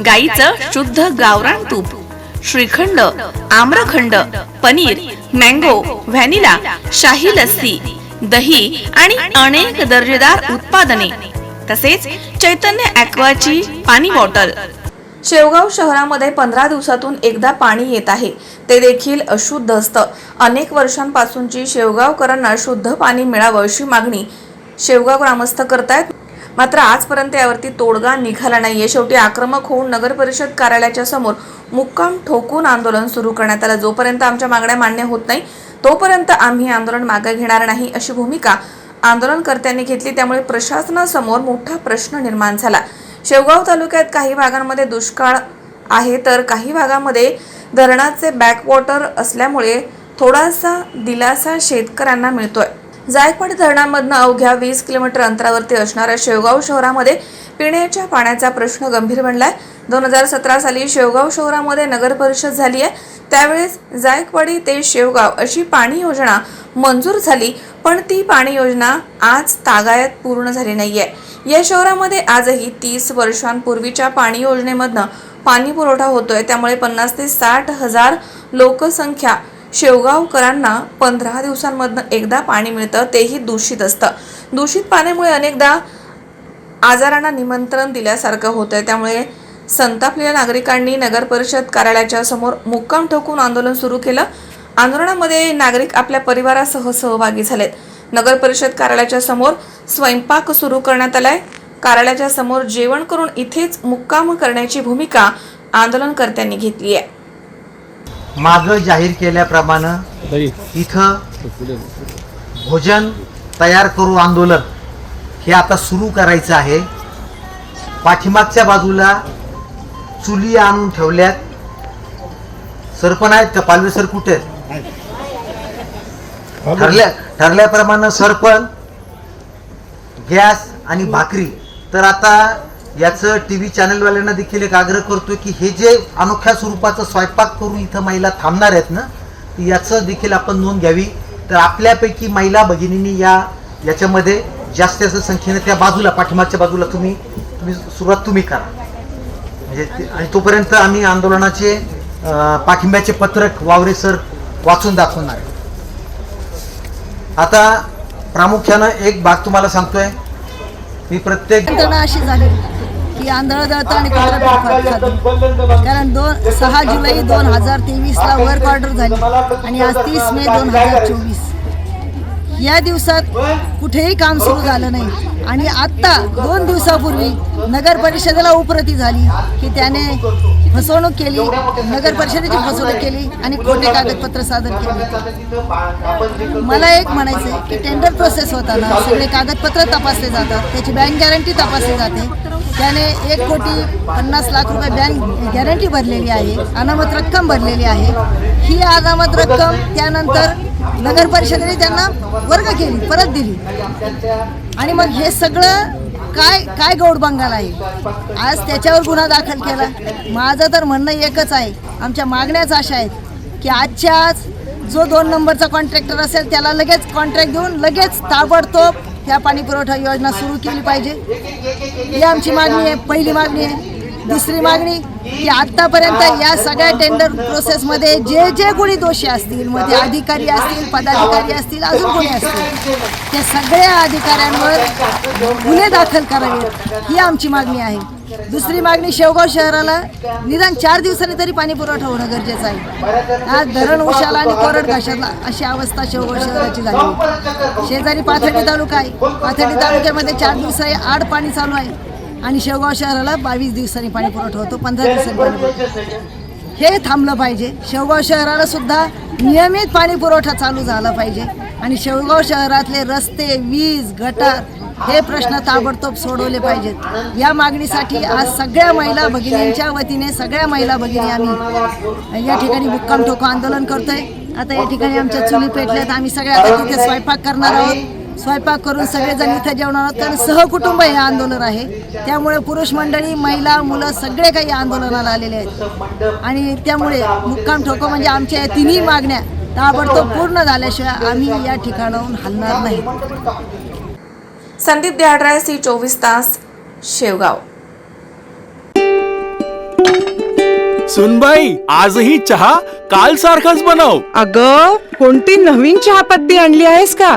गाईचं शुद्ध गावरान तूप श्रीखंड आम्रखंड पनीर मँगो व्हॅनिला शाही लस्सी दही आणि अनेक दर्जेदार उत्पादने तसेच चैतन्य ॲक्वाची पाणी बॉटल. शेवगाव शहरामध्ये पंधरा दिवसातून एकदा पाणी येत आहे. ते देखील अशुद्ध असतं. अनेक वर्षांपासूनची शेवगावकरांना शुद्ध पाणी मिळावं अशी मागणी शेवगाव ग्रामस्थ करतायत. मात्र आजपर्यंत यावरती तोडगा निघाला नाहीये. शेवटी आक्रमक होऊन नगर परिषद कार्यालयाच्या समोर मुक्काम ठोकून आंदोलन सुरू करण्यात आलं. जोपर्यंत आमच्या मागण्या मान्य होत नाही तोपर्यंत आम्ही आंदोलन मागे घेणार नाही अशी भूमिका आंदोलनकर्त्यांनी घेतली. त्यामुळे प्रशासनासमोर मोठा प्रश्न निर्माण झाला. शेवगाव तालुक्यात काही भागांमध्ये दुष्काळ आहे तर काही भागामध्ये धरणाचे बॅकवॉटर असल्यामुळे थोडासा दिलासा शेतकऱ्यांना मिळतोय. जायकवाडी धरणामधनं अवघ्या वीस किलोमीटर अंतरावरती असणाऱ्या शेवगाव शहरामध्ये पिण्याच्या पाण्याचा प्रश्न गंभीर बनलाय. दोन हजार सतरा साली शेवगाव शहरामध्ये नगर परिषद झाली आहे. त्यावेळेस जायकवाडी ते शेवगाव अशी पाणी योजना मंजूर झाली पण ती पाणी योजना आज तागायत पूर्ण झाली नाहीये. या शहरामध्ये आजही तीस वर्षांपूर्वीच्या पाणी योजनेमधनं पाणी पुरवठा होतोय. त्यामुळे पन्नास ते साठ हजार लोकसंख्या शेवगावकरांना पंधरा दिवसांमधनं एकदा पाणी मिळतं तेही दूषित असतं. दूषित पाण्यामुळे अनेकदा आजारांना निमंत्रण दिल्यासारखं होतं त्यामुळे संतापलेल्या नागरिकांनी नगर परिषद कार्यालयाच्या समोर मुक्काम ठोकून आंदोलन सुरू केलं. आंदोलनामध्ये नागरिक आपल्या परिवारासह सहभागी झालेत. नगर परिषद कार्यालयाच्या समोर स्वयंपाक सुरू करण्यात आलाय. कार्यालयाच्या समोर जेवण करून इथेच मुक्काम करण्याची भूमिका आंदोलनकर्त्यांनी घेतली आहे. मागं जाहीर केल्याप्रमाणे इथं भोजन तयार करू आंदोलन हे आता सुरू करायचं आहे. पाठीमागच्या बाजूला चुली आणून ठेवल्यात. सरपण आहेत का? पालवे सर कुठे? ठरल्या ठरल्याप्रमाणे सरपण गॅस आणि भाकरी. तर आता याचं टी व्ही चॅनलवाल्यांना देखील एक आग्रह करतोय की हे जे अनोख्या स्वरूपाचं स्वयंपाक करून इथं महिला थांबणार आहेत ना याचं देखील आपण नोंद घ्यावी. तर आपल्यापैकी महिला भगिनींनी या याच्यामध्ये जास्त जास्त संख्येने त्या बाजूला पाठिंबाच्या बाजूला तुम्ही तुम्ही सुरुवात तुम्ही करा. म्हणजे आणि तोपर्यंत आम्ही आंदोलनाचे पाठिंब्याचे पत्रक वावरे सर वाचून दाखवणार आहे आता प्रामुख्यानं एक भाग तुम्हाला सांगतोय. ही प्रत्येक यंत्रणा अशी झाली की आंधळ जळतं आणि कुत्रा पिळपाट कारण दोन सहा जुलै दोन हजार तेवीसला वर्क ऑर्डर झाली. आणि आज तीस मे दोन हजार चोवीस. या दिवसात कुठेही काम सुरू झालं नाही. आणि आत्ता दोन दिवसापूर्वी नगर परिषदेला उपरती झाली की त्याने फसवणूक केली नगर परिषदेची फसवणूक केली आणि खोटे कागदपत्र सादर केले. मला एक म्हणायचं आहे की टेंडर प्रोसेस होताना सगळे कागदपत्र तपासले जातात त्याची बँक गॅरंटी तपासली जाते. त्याने एक कोटी पन्नास लाख रुपये बँक गॅरंटी भरलेली आहे अनामत रक्कम भरलेली आहे. ही अनामत रक्कम त्यानंतर नगर परिषदेने त्यांना वर्ग केली परत दिली. आणि मग हे सगळं काय काय गौडबंगाल आहे? आज त्याच्यावर गुन्हा दाखल केला. माझं तर म्हणणं एकच आहे आमच्या मागण्याच अशा आहेत की आजच्या आज जो दोन नंबरचा कॉन्ट्रॅक्टर असेल त्याला लगेच कॉन्ट्रॅक्ट देऊन लगेच ताबडतोब त्या पाणी पुरवठा योजना सुरू केली पाहिजे. ही आमची मागणी आहे पहिली मागणी आहे. दुसरी मागणी की आत्तापर्यंत या सगळ्या टेंडर प्रोसेसमध्ये जे जे कोणी दोषी असतील मग ते अधिकारी असतील पदाधिकारी असतील अजून कोणी असतील त्या सगळ्या अधिकाऱ्यांवर गुन्हे दाखल करावेत ही आमची मागणी आहे. दुसरी मागणी शेवगाव शहराला निदान चार दिवसांनी तरी पाणी पुरवठा होणं गरजेचं आहे. आज धरण उशाला आणि कोरड घाशाला अशी अवस्था शेवगाव शहराची झाली. शेजारी पाथर्डी तालुका आहे. पाथर्डी तालुक्यामध्ये चार दिवसांनी आड पाणी चालू आहे. आणि शेवगाव शहराला बावीस दिवसांनी पाणी पुरवठा होतो पंधरा दिवसांनी पाणी पुरवठा हे थांबलं पाहिजे. शेवगाव शहराला सुद्धा नियमित पाणी पुरवठा चालू झाला पाहिजे. आणि शेवगाव शहरातले रस्ते वीज गटार हे प्रश्न ताबडतोब सोडवले पाहिजेत. या मागणीसाठी आज सगळ्या महिला भगिनींच्या वतीने सगळ्या महिला भगिनी आम्ही या ठिकाणी मुक्काम ठोको आंदोलन करतोय. आता या ठिकाणी आमच्या चुली पेटल्यात. आम्ही सगळ्या आता तिथे स्वयंपाक करणार आहोत. स्वयंपाक करून सगळेजण इथे जेवणार आहोत. कारण सहकुटुंब हे आंदोलन आहे. त्यामुळे पुरुष मंडळी महिला मुलं सगळे काही या आंदोलनाला आलेले आहेत. आणि त्यामुळे मुक्काम ठोको म्हणजे आमच्या या तिन्ही मागण्या ताबडतोब पूर्ण झाल्याशिवाय आम्ही या ठिकाणाहून हलणार नाही. संदीप देहाडराय सी चोवीस तास शेवगाव. सुनबाई आजही चहा काल सारखाच बनव. अग कोणती नवीन चहापत्ती आणली आहेस का?